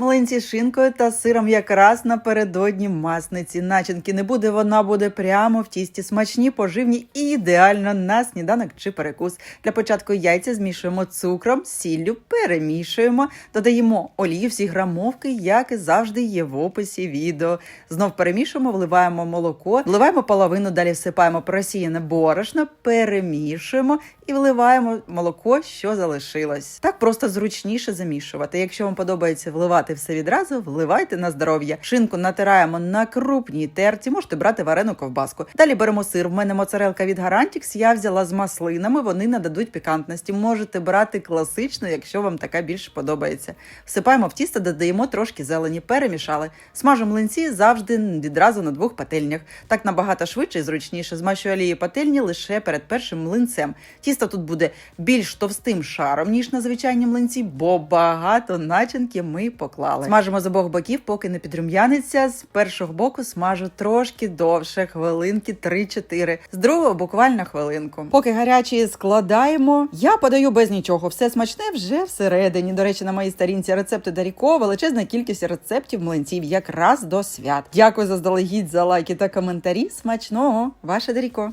Млинці шинкою та сиром якраз напередодні масниці. Начинки не буде, вона буде прямо в тісті. Смачні, поживні і ідеально на сніданок чи перекус. Для початку яйця змішуємо цукром, сіллю, перемішуємо, додаємо олію, всі грамовки, як і завжди є в описі відео. Знов перемішуємо, вливаємо молоко, вливаємо половину, далі всипаємо просіяне борошно, перемішуємо і вливаємо молоко, що залишилось. Так просто зручніше замішувати. Якщо вам подобається вливати все відразу, вливайте на здоров'я. Шинку натираємо на крупній терці, можете брати варену ковбаску. Далі беремо сир. В мене моцарелка від Garantix, я взяла з маслинами, вони нададуть пікантності. Можете брати класичну, якщо вам така більше подобається. Всипаємо в тісто, додаємо трошки зелені, перемішали. Смажимо млинці завжди відразу на двох пательнях. Так набагато швидше і зручніше. Змащую олією пательні лише перед першим млинцем. Тісто тут буде більш товстим шаром, ніж на звичайні млинці, бо багато начинки ми поклали. Смажимо з обох боків, поки не підрум'яниться. З першого боку смажу трошки довше, хвилинки 3-4. З другого буквально хвилинку. Поки гарячі складаємо, я подаю без нічого. Все смачне вже всередині. До речі, на моїй сторінці рецепти Даріко, величезна кількість рецептів млинців якраз до свят. Дякую заздалегідь за лайки та коментарі. Смачного, ваше Даріко.